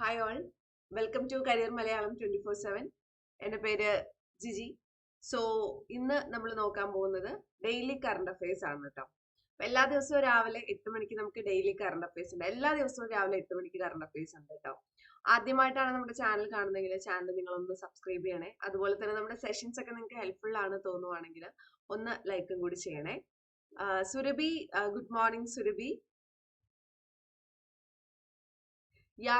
Hi all welcome to career Malayalam twenty four seven എന്റെ പേര് Jiji. So ഇന്ന് നമ്മൾ നോക്കാൻ പോകുന്നത് ഡെയിലി കറണ്ട് അഫയേഴ്സ് ആണ് കേട്ടോ എല്ലാ ദിവസവും രാവിലെ എട്ട് മണിക്ക് നമുക്ക് ഡെയിലി കറണ്ട് അഫയേഴ്സ് ഉണ്ട്. എല്ലാ ദിവസവും രാവിലെ എട്ട് മണിക്ക് കറണ്ട് അഫയേഴ്സ് ഉണ്ട് കേട്ടോ ആദ്യമായിട്ടാണ് നമ്മുടെ ചാനൽ കാണുന്നതെങ്കിൽ ചാനൽ നിങ്ങൾ ഒന്ന് സബ്സ്ക്രൈബ് ചെയ്യണേ. അതുപോലെ തന്നെ നമ്മുടെ സെഷൻസ് ഒക്കെ നിങ്ങൾക്ക് ഹെൽപ്ഫുൾ ആണ് തോന്നുവാണെങ്കിൽ ഒന്ന് ലൈക്കും കൂടി ചെയ്യണേ. Surabhi good morning Surabhi. Yeah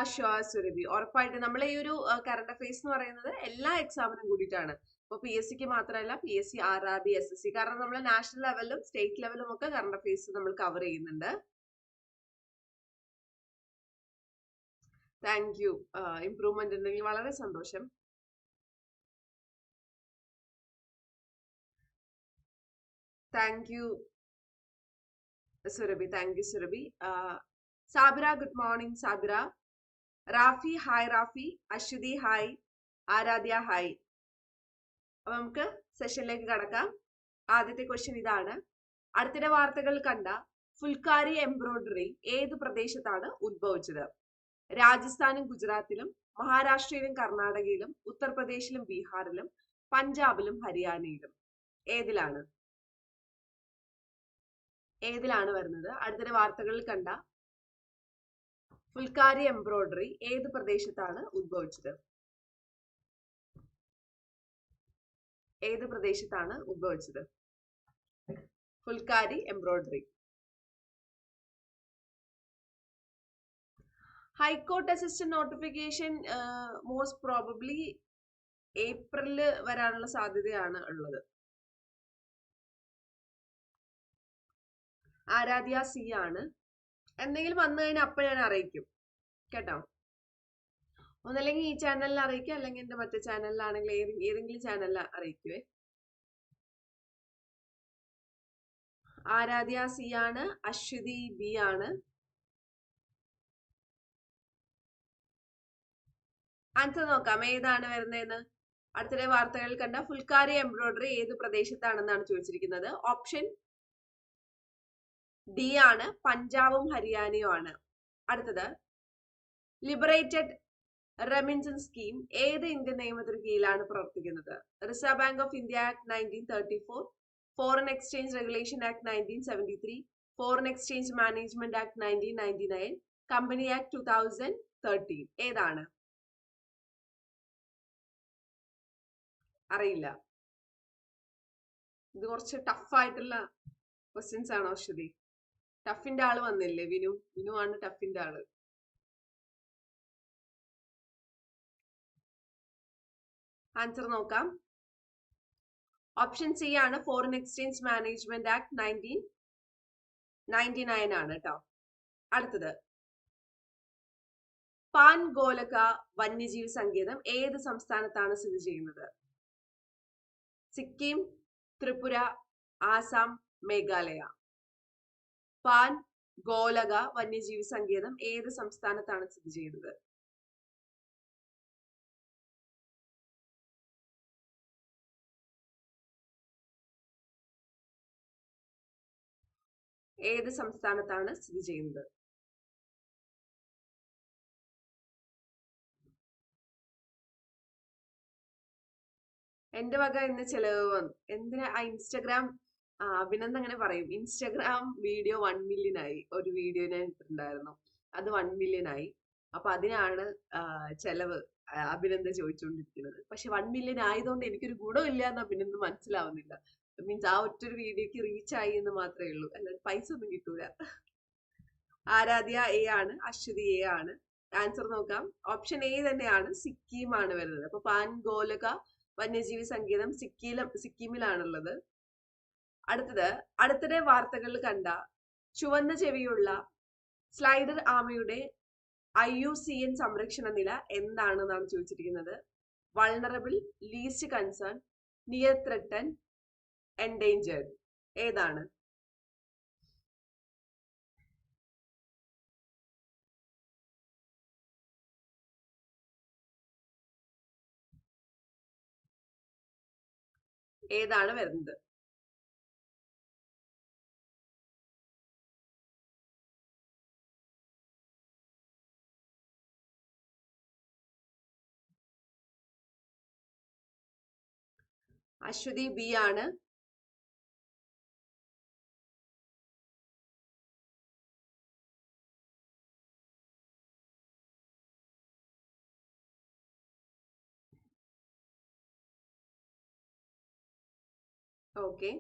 Surabhi. ഉറപ്പായിട്ട്. നമ്മളെ ഈ ഒരു കറണ്ട് അഫയേഴ്സ് എന്ന് പറയുന്നത് എല്ലാ എക്സാമിനും കൂടിയിട്ടാണ്. ഇപ്പൊ പി എസ് സിക്ക് മാത്രമല്ല P S C R R B S S C കാരണം നമ്മൾ നാഷണൽ ലെവലിലും സ്റ്റേറ്റ് ലെവലിലും ഒക്കെ കറണ്ട് അഫയേഴ്സ് നമ്മൾ കവർ ചെയ്യുന്നുണ്ട്. താങ്ക് യു ഇംപ്രൂവ്മെന്റ് ഉണ്ടെങ്കിൽ വളരെ സന്തോഷം. Thank you Surabhi. Thank you Surabhi. Sabira good morning Sabira. Rafi hi Rafi. Aswathi hi. Aradhya hi. അപ്പൊ നമുക്ക് സെഷനിലേക്ക് കടക്കാം. ആദ്യത്തെ ക്വസ്റ്റ്യൻ ഇതാണ്. അടുത്തിടെ വാർത്തകൾ കണ്ട ഫുൽക്കാരി എംബ്രോയിഡറി ഏത് പ്രദേശത്താണ് ഉദ്ഭവിച്ചത് രാജസ്ഥാനും ഗുജറാത്തിലും മഹാരാഷ്ട്രയിലും കർണാടകയിലും ഉത്തർപ്രദേശിലും ബീഹാറിലും പഞ്ചാബിലും ഹരിയാനയിലും. ഏതിലാണ്? ഏതിലാണ് വരുന്നത്? അടുത്തിടെ വാർത്തകളിൽ കണ്ട ഫുൽക്കാരി എംബ്രോയിഡറി ഏത് പ്രദേശത്താണ് ഉദ്ഭവിച്ചത് ഏത് പ്രദേശത്താണ് ഉദ്ഭവിച്ചത് phulkari embroidery. High court assistant notification most probably April വരാനുള്ള സാധ്യതയാണ് ഉള്ളത്. ആരാധ്യ സി ആണ്. എന്തെങ്കിലും വന്നു കഴിഞ്ഞാൽ അപ്പോൾ ഞാൻ അറിയിക്കും. കേട്ടോ? ഒന്നല്ലെങ്കിൽ ഈ ചാനലിൽ അറിയിക്കുക അല്ലെങ്കിൽ എന്റെ മറ്റേ ചാനലിലാണെങ്കിൽ ഏത് ഏതെങ്കിലും ചാനലിൽ അറിയിക്കുവേ. ആരാധ്യ സി ആണ് അശ്വതി ബി ആണ്. ആൻസർ നോക്കാം. ഏതാണ് വരുന്നതെന്ന്? അടുത്തിടെ വാർത്തകളിൽ കണ്ട ഫുൽക്കാരി എംബ്രോയിഡറി ഏത് പ്രദേശത്താണെന്നാണ് ചോദിച്ചിരിക്കുന്നത്. ഓപ്ഷൻ ഡി ആണ് പഞ്ചാബും ഹരിയാനയും ആണ്. അടുത്തത് ലിബറേറ്റഡ് റെമിൻസൺ സ്കീം ഏത് ഇന്ത്യൻ നിയമത്തിന് കീഴിലാണ് പ്രവർത്തിക്കുന്നത്? Reserve bank of India act nineteen thirty four foreign exchange regulation act nineteen seventy three foreign exchange management act nineteen ninety nine company act two thousand thirteen ഏതാണ്? അറിയില്ല. ഇത് കുറച്ച് ടഫായിട്ടുള്ള questions ആണോ ശ്രുതി? ടഫിന്റെ ആൾ വന്നില്ലേ വിനു? വിനു ആണ് ടഫിന്റെ ആൾ. ആൻസർ നോക്കാം. ഓപ്ഷൻ സി ആണ് foreign exchange management act nineteen ninety nine ആണ് കേട്ടോ അടുത്തത്. പാൻ ഗോലക വന്യജീവി സങ്കേതം ഏത് സംസ്ഥാനത്താണ് സ്ഥിതി ചെയ്യുന്നത്? സിക്കിം ത്രിപുര ആസാം മേഘാലയ. പാൻ ഗോലക വന്യജീവി സങ്കേതം ഏത് സംസ്ഥാനത്താണ് സ്ഥിതി ചെയ്യുന്നത്? ഏത് സംസ്ഥാനത്താണ് സ്ഥിതി ചെയ്യുന്നത്? എന്റെ വക ഇന്ന് ചെലവ് വന്നു. എന്തിനാ ആ ഇൻസ്റ്റഗ്രാം അഭിനന്ദ് അങ്ങനെ പറയും ഇൻസ്റ്റഗ്രാം വീഡിയോ വൺ മില്യൺ ആയി ഒരു വീഡിയോ ഞാൻ ഇട്ടിട്ടുണ്ടായിരുന്നു. അത് വൺ മില്യൺ ആയി. അപ്പൊ അതിനാണ് ചെലവ് അഭിനന്ദ് ചോദിച്ചുകൊണ്ടിരിക്കുന്നത് പക്ഷെ വൺ മില്യൺ ആയതുകൊണ്ട് എനിക്കൊരു ഗുണമില്ല എന്ന് അഭിനന്ദ് മനസ്സിലാവുന്നില്ല. മീൻസ് ആ ഒറ്റൊരു വീഡിയോക്ക് റീച്ച് ആയി എന്ന് മാത്രമേ ഉള്ളൂ. അല്ലാതെ പൈസ ഒന്നും കിട്ടൂല. ആരാധ്യ എ ആണ് അശ്വതി എ ആണ്. ആൻസർ നോക്കാം. ഓപ്ഷൻ എ തന്നെയാണ് സിക്കിം ആണ് വരുന്നത്. അപ്പൊ പാൻ ഗോലക വന്യജീവി സങ്കേതം സിക്കിയിലും സിക്കിമിലാണുള്ളത്. അടുത്തത് അടുത്തിടെ വാർത്തകളിൽ കണ്ട ചുവന്ന ചെവിയുള്ള സ്ലൈഡർ ആമയുടെ ഐ യു സി എൻ സംരക്ഷണ നില എന്താണെന്നാണ് ചോദിച്ചിരിക്കുന്നത്. Vulnerable least concern near threatened endangered ഏതാണ്? ഏതാണ് വരുന്നത്? അശ്വതി ബി ആണ്. ഓക്കെ.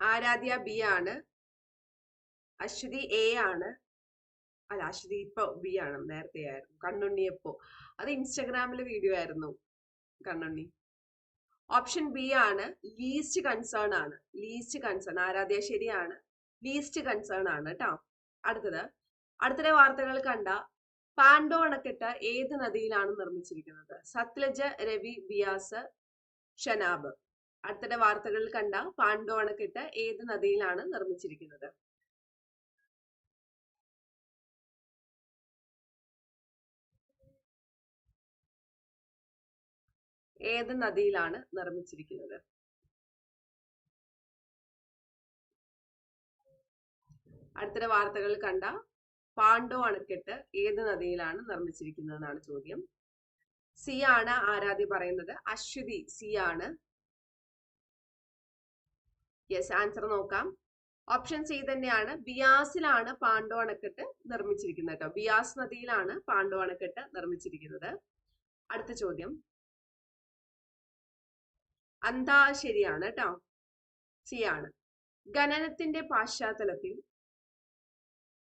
ആരാധ്യ ബി ആണ്. അശ്വതി എ ആണ്. അല്ല അശ്വതി ഇപ്പൊ ബി ആണ്. നേരത്തെ ആയിരുന്നു കണ്ണുണ്ണിയപ്പോ. അത് ഇൻസ്റ്റാഗ്രാമിലെ വീഡിയോ ആയിരുന്നു. കണ്ണുണ്ണി. ഓപ്ഷൻ ബി ആണ് ലീസ്റ്റ് കൺസേൺ ആണ്. ലീസ്റ്റ് കൺസേൺ ആരാധ്യ ശരിയാണ്. ലീസ്റ്റ് കൺസേൺ ആണ് കേട്ടോ അടുത്തത്. അടുത്തിടെ വാർത്തകൾ കണ്ട പാൻഡോ അണക്കെട്ട് ഏത് നദിയിലാണ് നിർമ്മിച്ചിരിക്കുന്നത്? സത്ലജ് രവി ബിയാസ് ഷനാബ്. അടുത്തിടെ വാർത്തകളിൽ കണ്ട പാണ്ഡോ അണക്കെട്ട് ഏത് നദിയിലാണ് നിർമ്മിച്ചിരിക്കുന്നത്? ഏത് നദിയിലാണ് നിർമ്മിച്ചിരിക്കുന്നത്? അടുത്ത വാർത്തകൾ കണ്ട പാണ്ഡോ അണക്കെട്ട് ഏത് നദിയിലാണ് നിർമ്മിച്ചിരിക്കുന്നതെന്നാണ് ചോദ്യം. സി ആണ് ആരാധ്യ പറയുന്നത്? അശ്വതി സി ആണ്. യെസ് ആൻസർ നോക്കാം. ഓപ്ഷൻ സി തന്നെയാണ്. ബിയാസിലാണ് പാണ്ഡോ അണക്കെട്ട് നിർമ്മിച്ചിരിക്കുന്നത് കേട്ടോ. ബിയാസ് നദിയിലാണ് പാണ്ഡോ അണക്കെട്ട് നിർമ്മിച്ചിരിക്കുന്നത്. അടുത്ത ചോദ്യം. അന്താ ശരിയാണ് കേട്ടോ സി ആണ് ഖനനത്തിന്റെ പശ്ചാത്തലത്തിൽ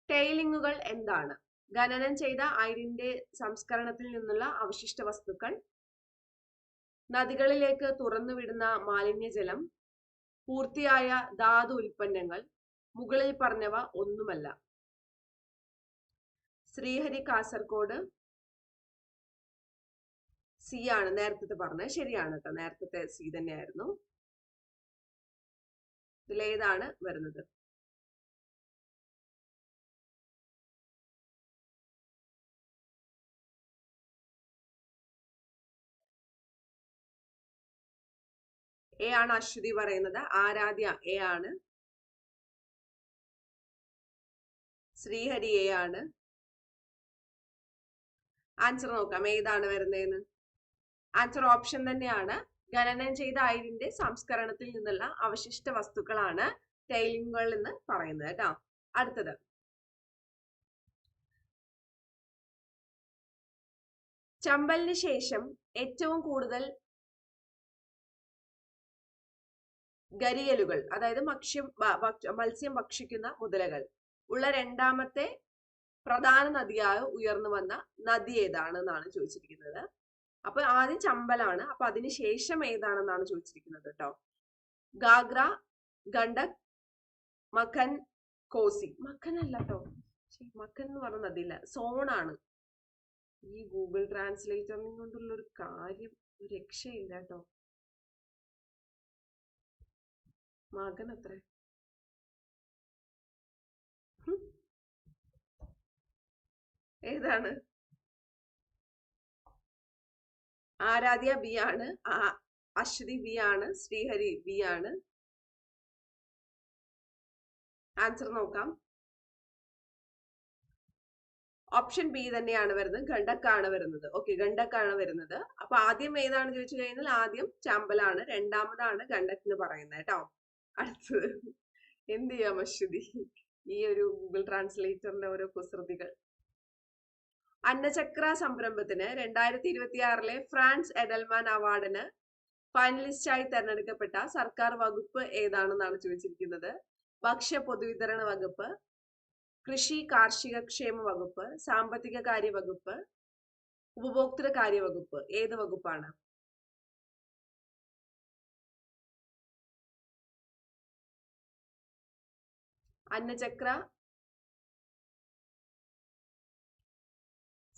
ടെയിലിങ്ങുകൾ എന്താണ്? ഖനനം ചെയ്ത അയിരിന്റെ സംസ്കരണത്തിൽ നിന്നുള്ള അവശിഷ്ട വസ്തുക്കൾ നദികളിലേക്ക് തുറന്നുവിടുന്ന മാലിന്യജലം പൂർത്തിയായ ധാതു ഉൽപ്പന്നങ്ങൾ മുകളിൽ പറഞ്ഞവ ഒന്നുമല്ല. ശ്രീഹരി കാസർഗോഡ് സി ആണ് നേരത്തെ പറഞ്ഞത്. ശരിയാണ് കേട്ടോ നേരത്തെ സി തന്നെയായിരുന്നു. ഇതിലേതാണ് വരുന്നത്? എ ആണ് അശ്വതി പറയുന്നത്. ആരാധ്യ എ ആണ്. ശ്രീഹരി എ ആണ്. ആൻസർ നോക്കാം. ഏതാണ് വരുന്നതെന്ന് ആൻസർ ഓപ്ഷൻ തന്നെയാണ്. ഖനനം ചെയ്ത അയിരിന്റെ സംസ്കരണത്തിൽ നിന്നുള്ള അവശിഷ്ട വസ്തുക്കളാണ് ടൈലിങ്ങുകൾ എന്ന് പറയുന്നത് കേട്ടോ. അടുത്തത്. ചമ്പലിന് ശേഷം ഏറ്റവും കൂടുതൽ ഗരിയലുകൾ അതായത് മക്ഷ്യം മത്സ്യം ഭക്ഷിക്കുന്ന മുതലകൾ. ഉള്ള രണ്ടാമത്തെ പ്രധാന നദിയായി ഉയർന്നു വന്ന നദി ഏതാണ് എന്നാണ് ചോദിച്ചിരിക്കുന്നത്. അപ്പൊ ആദ്യം ചമ്പലാണ്. അപ്പൊ അതിന് ശേഷം ഏതാണെന്നാണ് ചോദിച്ചിരിക്കുന്നത് കേട്ടോ ഗാഗ്ര ഗണ്ടക് മഖൻ കോസി. മഖൻ അല്ല കേട്ടോ മഖൻ എന്ന് പറഞ്ഞ നദിയില്ല സോണാണ്. ഈ ഗൂഗിൾ ട്രാൻസ്ലേറ്ററിനെ കൊണ്ടുള്ള ഒരു കാര്യം രക്ഷയില്ല കേട്ടോ മകൻ അത്ര. ഏതാണ്? ആരാധ്യ ബി ആണ് അശ്വതി ബി ആണ് ശ്രീഹരി ബി ആണ്. ആൻസർ നോക്കാം. ഓപ്ഷൻ ബി തന്നെയാണ് വരുന്നത് ഗണ്ടക്കാണ് വരുന്നത്. ഓക്കെ ഗണ്ടക്കാണ് വരുന്നത്. അപ്പൊ ആദ്യം ഏതാണ് ചോദിച്ചു കഴിഞ്ഞാൽ ആദ്യം ചമ്പലാണ് രണ്ടാമതാണ് ഗണ്ടക് എന്ന് പറയുന്നത് കേട്ടോ. അടുത്തത് എന്ത് ചെയ്യാം അശ്വതി? ഈ ഒരു ഗൂഗിൾ ട്രാൻസ്ലേറ്ററിന്റെ ഓരോ കുസൃതികൾ. അന്നചക്ര സംരംഭത്തിന് രണ്ടായിരത്തി ഇരുപത്തി ആറിലെ ഫ്രാൻസ് എഡൽമാൻ അവാർഡിന് ഫൈനലിസ്റ്റായി തെരഞ്ഞെടുക്കപ്പെട്ട സർക്കാർ വകുപ്പ് ഏതാണെന്നാണ് ചോദിച്ചിരിക്കുന്നത്? ഭക്ഷ്യ പൊതുവിതരണ വകുപ്പ് കൃഷി കാർഷിക ക്ഷേമ വകുപ്പ് സാമ്പത്തിക കാര്യ വകുപ്പ് ഉപഭോക്തൃ കാര്യ വകുപ്പ് ഏത് വകുപ്പാണ്? അന്നചക്ര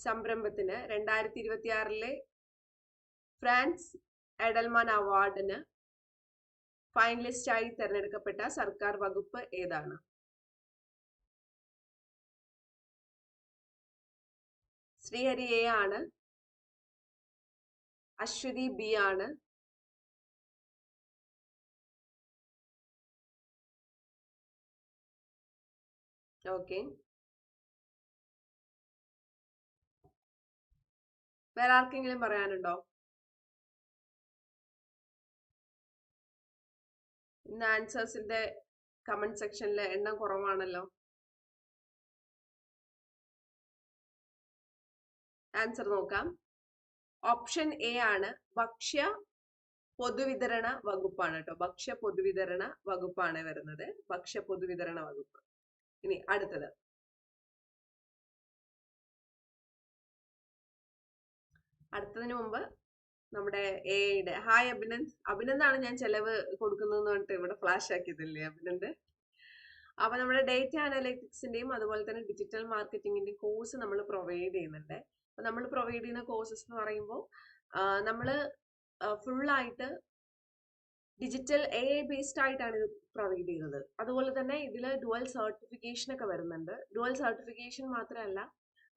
സംരംഭത്തിന് രണ്ടായിരത്തി ഇരുപത്തി ആറിലെ ഫ്രാൻസ് എഡൽമാൻ അവാർഡിന് ഫൈനലിസ്റ്റായി തിരഞ്ഞെടുക്കപ്പെട്ട സർക്കാർ വകുപ്പ് ഏതാണ്? ശ്രീഹരി എ ആണ്. അശ്വതി ബി ആണ്. ഓക്കെ. വേറെ ആർക്കെങ്കിലും പറയാനുണ്ടോ? ഇന്ന് ആൻസേഴ്സിന്റെ കമന്റ് സെക്ഷനിലെ എണ്ണം കുറവാണല്ലോ. ആൻസർ നോക്കാം. ഓപ്ഷൻ എ ആണ് ഭക്ഷ്യ പൊതുവിതരണ വകുപ്പാണ് കേട്ടോ. ഭക്ഷ്യ പൊതുവിതരണ വകുപ്പാണ് വരുന്നത്. ഭക്ഷ്യ പൊതുവിതരണ വകുപ്പ്. ഇനി അടുത്തത്. അടുത്തതിന് മുമ്പ് നമ്മുടെ എയുടെ ഹായ് അഭിനന്ദ്. അഭിനന്ദാണ് ഞാൻ ചെലവ് കൊടുക്കുന്നതെന്ന് പറഞ്ഞിട്ട് ഇവിടെ ഫ്ലാഷ് ആക്കിയതല്ലേ അഭിനന്ദ്? അപ്പൊ നമ്മുടെ ഡേറ്റ അനാലിറ്റിക്സിന്റെയും അതുപോലെ തന്നെ ഡിജിറ്റൽ മാർക്കറ്റിംഗിന്റെ കോഴ്സ് നമ്മൾ പ്രൊവൈഡ് ചെയ്യുന്നുണ്ട്. അപ്പൊ നമ്മൾ പ്രൊവൈഡ് ചെയ്യുന്ന കോഴ്സസ് എന്ന് പറയുമ്പോൾ നമ്മൾ ഫുൾ ആയിട്ട് ഡിജിറ്റൽ എ ഐ ബേസ്ഡ് ആയിട്ടാണ് ഇത് പ്രൊവൈഡ് ചെയ്യുന്നത്. അതുപോലെ തന്നെ ഇതിൽ ഡുവൽ സർട്ടിഫിക്കേഷൻ ഒക്കെ വരുന്നുണ്ട്. ഡുവൽ സർട്ടിഫിക്കേഷൻ മാത്രമല്ല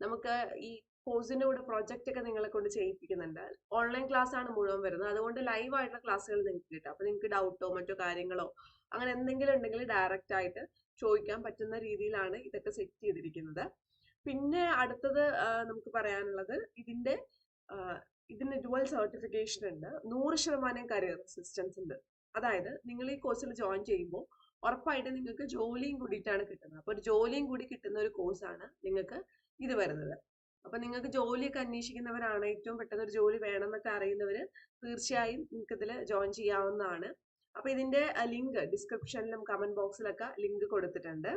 നമുക്ക് ഈ കോഴ്സിന്റെ കൂടെ പ്രൊജക്റ്റ് ഒക്കെ നിങ്ങളെ കൊണ്ട് ചെയ്യിപ്പിക്കുന്നുണ്ട്. ഓൺലൈൻ ക്ലാസ് ആണ് മുഴുവൻ വരുന്നത്. അതുകൊണ്ട് ലൈവ് ആയിട്ടുള്ള ക്ലാസ്സുകൾ നിങ്ങൾക്ക് കിട്ടും. അപ്പൊ നിങ്ങൾക്ക് ഡൗട്ടോ മറ്റോ കാര്യങ്ങളോ അങ്ങനെ എന്തെങ്കിലും ഉണ്ടെങ്കിൽ ഡയറക്റ്റ് ആയിട്ട് ചോദിക്കാൻ പറ്റുന്ന രീതിയിലാണ് ഇതൊക്കെ സെറ്റ് ചെയ്തിരിക്കുന്നത്. പിന്നെ അടുത്തത് നമുക്ക് പറയാനുള്ളത് ഇതിന്റെ ഇതിന് ഡുവൽ സർട്ടിഫിക്കേഷൻ ഉണ്ട്. നൂറ് ശതമാനം കരിയർ അസിസ്റ്റൻസ് ഉണ്ട്. അതായത് നിങ്ങൾ ഈ കോഴ്സിൽ ജോയിൻ ചെയ്യുമ്പോൾ ഉറപ്പായിട്ട് നിങ്ങൾക്ക് ജോലിയും കൂടിയിട്ടാണ് കിട്ടുന്നത്. അപ്പോൾ ഒരു ജോലിയും കൂടി കിട്ടുന്ന ഒരു കോഴ്സാണ് നിങ്ങൾക്ക് ഇത് വരുന്നത്. അപ്പൊ നിങ്ങൾക്ക് ജോലിയൊക്കെ അന്വേഷിക്കുന്നവരാണ്. ഏറ്റവും പെട്ടെന്ന് ഒരു ജോലി വേണമെന്നൊക്കെ അറിയുന്നവര് തീർച്ചയായും നിങ്ങൾക്ക് ഇതിൽ ജോയിൻ ചെയ്യാവുന്നതാണ്. അപ്പൊ ഇതിന്റെ ലിങ്ക് ഡിസ്ക്രിപ്ഷനിലും കമന്റ് ബോക്സിലൊക്കെ ലിങ്ക് കൊടുത്തിട്ടുണ്ട്.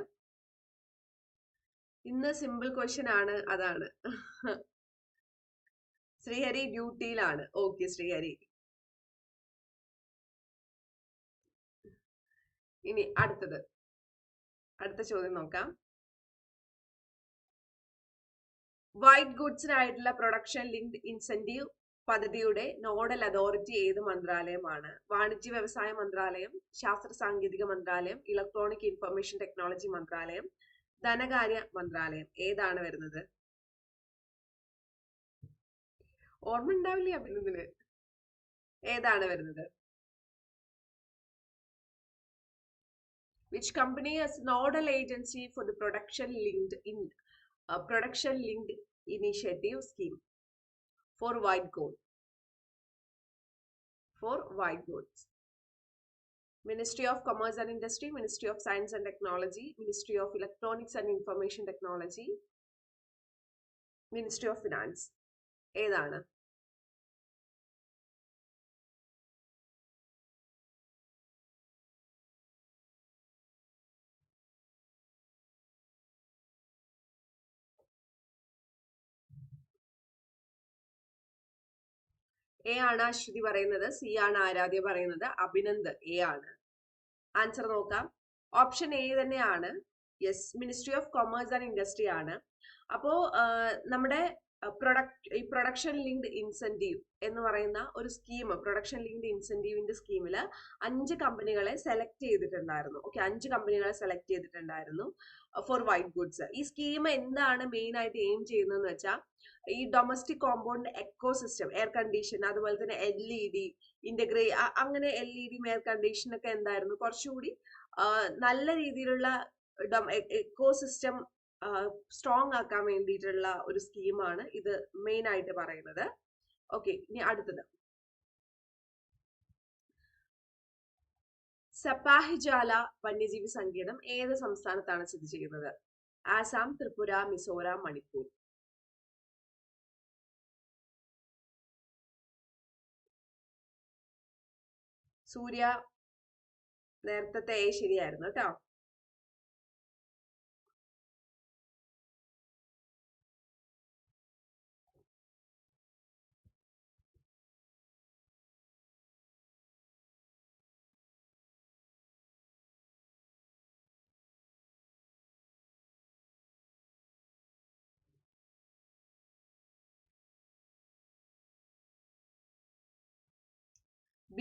ഇന്ന് സിമ്പിൾ ക്വസ്റ്റ്യൻ ആണ് അതാണ്. ശ്രീഹരി ഡ്യൂട്ടിയിലാണ്. ഓക്കെ ശ്രീഹരി. ഇനി അടുത്തത്. അടുത്ത ചോദ്യം നോക്കാം. വൈറ്റ് ഗുഡ്സിനായിട്ടുള്ള പ്രൊഡക്ഷൻ ലിങ്ക്ഡ് ഇൻസെന്റീവ് പദ്ധതിയുടെ നോഡൽ അതോറിറ്റി ഏത് മന്ത്രാലയമാണ്? വാണിജ്യ വ്യവസായ മന്ത്രാലയം ശാസ്ത്ര സാങ്കേതിക മന്ത്രാലയം ഇലക്ട്രോണിക് ഇൻഫർമേഷൻ ടെക്നോളജി മന്ത്രാലയം ധനകാര്യ മന്ത്രാലയം. ഏതാണ് വരുന്നത്? ഓർമ്മ ഉണ്ടാവില്ലേ അഭിനന്ദന് ഏതാണ് വരുന്നത്? Which company nodal nodal agency for the production linked in production linked initiative scheme for white gold for white goods ministry of commerce and industry ministry of science and technology ministry of electronics and information technology ministry of finance ഏതാണ് A ആണ് അശ്വതി പറയുന്നത് C ആണ് ആരാധ്യ പറയുന്നത് Abhinand A ആണ്. Answer നോക്കാം. Option A തന്നെയാണ്. Yes ministry of commerce and industry ആണ്. അപ്പോ നമ്മുടെ പ്രൊഡക്ട് ഈ പ്രൊഡക്ഷൻ ലിങ്ക്ഡ് ഇൻസെന്റീവ് എന്ന് പറയുന്ന ഒരു സ്കീം പ്രൊഡക്ഷൻ ലിങ്ക്ഡ് ഇൻസെന്റീവിന്റെ സ്കീമിൽ അഞ്ച് കമ്പനികളെ സെലക്ട് ചെയ്തിട്ടുണ്ടായിരുന്നു. ഓക്കെ അഞ്ച് കമ്പനികളെ സെലക്ട് ചെയ്തിട്ടുണ്ടായിരുന്നു. ഫോർ വൈറ്റ് ഗുഡ്സ് ഈ സ്കീം എന്താണ് മെയിൻ ആയിട്ട് എയിം ചെയ്യുന്നതെന്ന് വെച്ചാൽ ഈ domestic compound ecosystem air condition അതുപോലെ തന്നെ എൽ ഇ ഡി ഇന്റഗ്രേ അങ്ങനെ എൽ ഇ ഡിയും എയർ കണ്ടീഷനൊക്കെ എന്തായിരുന്നു? കുറച്ചുകൂടി നല്ല രീതിയിലുള്ള എക്കോ സിസ്റ്റം സ്ട്രോങ് ആക്കാൻ വേണ്ടിയിട്ടുള്ള ഒരു സ്കീമാണ് ഇത് മെയിൻ ആയിട്ട് പറയുന്നത്. ഓക്കെ ഇനി അടുത്തത്. സപ്പാഹിജാല വന്യജീവി സങ്കേതം ഏത് സംസ്ഥാനത്താണ് സ്ഥിതി ചെയ്യുന്നത്? ആസാം ത്രിപുര മിസോറാം മണിപ്പൂർ. സൂര്യ നേരത്തെ ശരിയായിരുന്നു കേട്ടോ.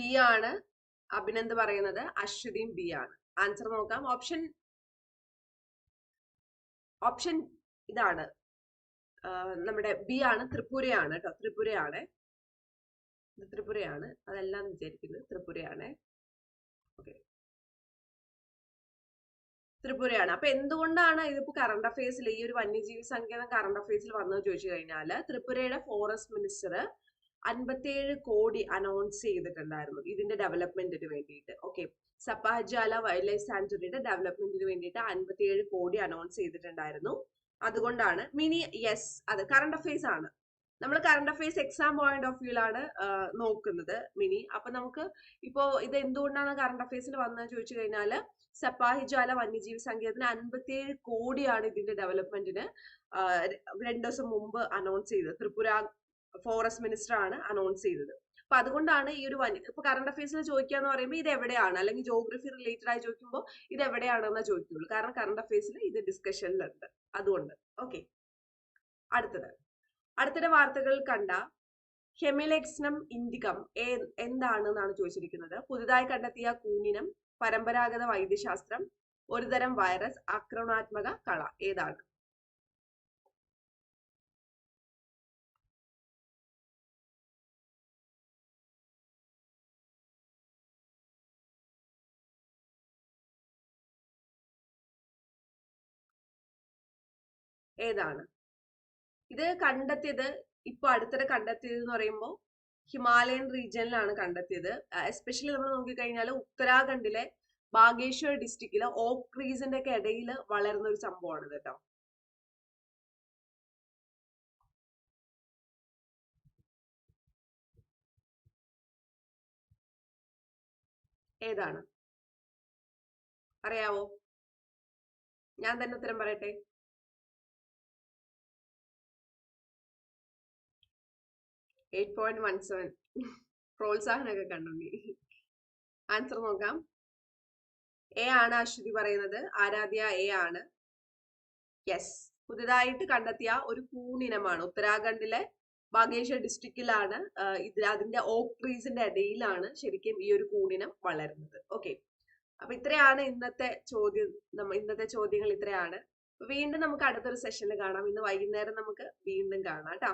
ബി ആണ് അഭിനന്ദ് പറയുന്നത്? അശ്വതിയും ബി ആണ്. ആൻസർ നോക്കാം. ഓപ്ഷൻ ഓപ്ഷൻ ഇതാണ്. നമ്മുടെ ബി ആണ് ത്രിപുരയാണ് കേട്ടോ ത്രിപുരയാണ്. ത്രിപുരയാണ്. അതെല്ലാം വിചാരിക്കുന്നത് ത്രിപുരയാണ്. ഓക്കെ ത്രിപുരയാണ്. അപ്പൊ എന്തുകൊണ്ടാണ് ഇതിപ്പോ കറണ്ട് അഫയേഴ്സിൽ ഈ ഒരു വന്യജീവി സങ്കേതം കറണ്ട് അഫയേഴ്സിൽ വന്നത് ചോദിച്ചു കഴിഞ്ഞാൽ ത്രിപുരയുടെ ഫോറസ്റ്റ് മിനിസ്റ്റർ അൻപത്തിയേഴ് കോടി അനൗൺസ് ചെയ്തിട്ടുണ്ടായിരുന്നു ഇതിന്റെ ഡെവലപ്മെന്റിന് വേണ്ടിയിട്ട്. ഓക്കെ സപ്പാജാല വൈൽഡ് ലൈഫ് സാഞ്ചുറിയുടെ ഡെവലപ്മെന്റിന് വേണ്ടിയിട്ട് അൻപത്തിയേഴ് കോടി അനൗൺസ് ചെയ്തിട്ടുണ്ടായിരുന്നു. അതുകൊണ്ടാണ്. മിനി യെസ് അത് കറണ്ട് അഫയേഴ്സ് ആണ്. നമ്മൾ current affairs exam point of വ്യൂലാണ് നോക്കുന്നത് മിനി അപ്പൊ നമുക്ക് ഇപ്പോ ഇത് എന്തുകൊണ്ടാണ് കറണ്ട് അഫയേഴ്സിൽ വന്നത് ചോദിച്ചു കഴിഞ്ഞാൽ സപ്പാഹിജാല വന്യജീവി സങ്കേതത്തിന് അൻപത്തിയേഴ് കോടിയാണ് ഇതിന്റെ ഡെവലപ്മെന്റിന് രണ്ടു ദിവസം മുമ്പ് അനൗൺസ് ചെയ്തത്. ത്രിപുര ഫോറസ്റ്റ് മിനിസ്റ്റർ ആണ് അനൗൺസ് ചെയ്തത്. അപ്പൊ അതുകൊണ്ടാണ് ഈ ഒരു ഇപ്പൊ കറണ്ട് അഫയേഴ്സിൽ ചോദിക്കുക എന്ന് പറയുമ്പോൾ ഇത് എവിടെയാണ്? അല്ലെങ്കിൽ ജോഗ്രഫി റിലേറ്റഡ് ആയി ചോദിക്കുമ്പോൾ ഇത് എവിടെയാണെന്ന് ചോദിക്കുള്ളൂ. കാരണം കറണ്ട് അഫയേഴ്സിൽ ഇത് ഡിസ്കഷനിലുണ്ട് അതുകൊണ്ട്. ഓക്കെ അടുത്തത്. അടുത്തിടെ വാർത്തകൾ കണ്ട ഹെമിലെക്സ്നം ഇൻഡികം എന്താണെന്നാണ് ചോദിച്ചിരിക്കുന്നത്? പുതുതായി കണ്ടെത്തിയ കൂനിനം പരമ്പരാഗത വൈദ്യശാസ്ത്രം ഒരുതരം വൈറസ് ആക്രമണാത്മക കള. ഏതാണ്? ഏതാണ്? ഇത് കണ്ടെത്തിയത് ഇപ്പൊ അടുത്തിടെ കണ്ടെത്തിയത് എന്ന് പറയുമ്പോൾ ഹിമാലയൻ റീജിയനിലാണ് കണ്ടെത്തിയത്. എസ്പെഷ്യലി നമ്മൾ നോക്കിക്കഴിഞ്ഞാൽ ഉത്തരാഖണ്ഡിലെ ബാഗേശ്വർ ഡിസ്ട്രിക്റ്റിലെ ഓക്ക് ട്രീസിന്റെ ഒക്കെ ഇടയിൽ വളരുന്ന ഒരു സംഭവമാണ് കേട്ടോ. ഏതാണ്? അറിയാവോ? ഞാൻ തന്നെ ഉത്തരം പറയട്ടെ. എയ്റ്റ് പോയിന്റ് വൺ സെവൻ പ്രോത്സാഹനമൊക്കെ ആൻസർ നോക്കാം. എ ആണ് അശ്വതി പറയുന്നത്. ആരാധ്യ എ ആണ്. യെസ് പുതുതായിട്ട് കണ്ടെത്തിയ ഒരു കൂണിനമാണ് ഉത്തരാഖണ്ഡിലെ ബാഗേശ്വർ ഡിസ്ട്രിക്റ്റിലാണ് ഇത് അതിന്റെ ഓക്ക് ട്രീസിന്റെ ഇടയിലാണ് ശരിക്കും ഈ ഒരു കൂണിനം വളരുന്നത്. ഓക്കെ അപ്പൊ ഇത്രയാണ് ഇന്നത്തെ ചോദ്യം ഇന്നത്തെ ചോദ്യങ്ങൾ ഇത്രയാണ്. വീണ്ടും നമുക്ക് അടുത്തൊരു സെഷനിൽ കാണാം. ഇന്ന് വൈകുന്നേരം നമുക്ക് വീണ്ടും കാണാം കേട്ടോ.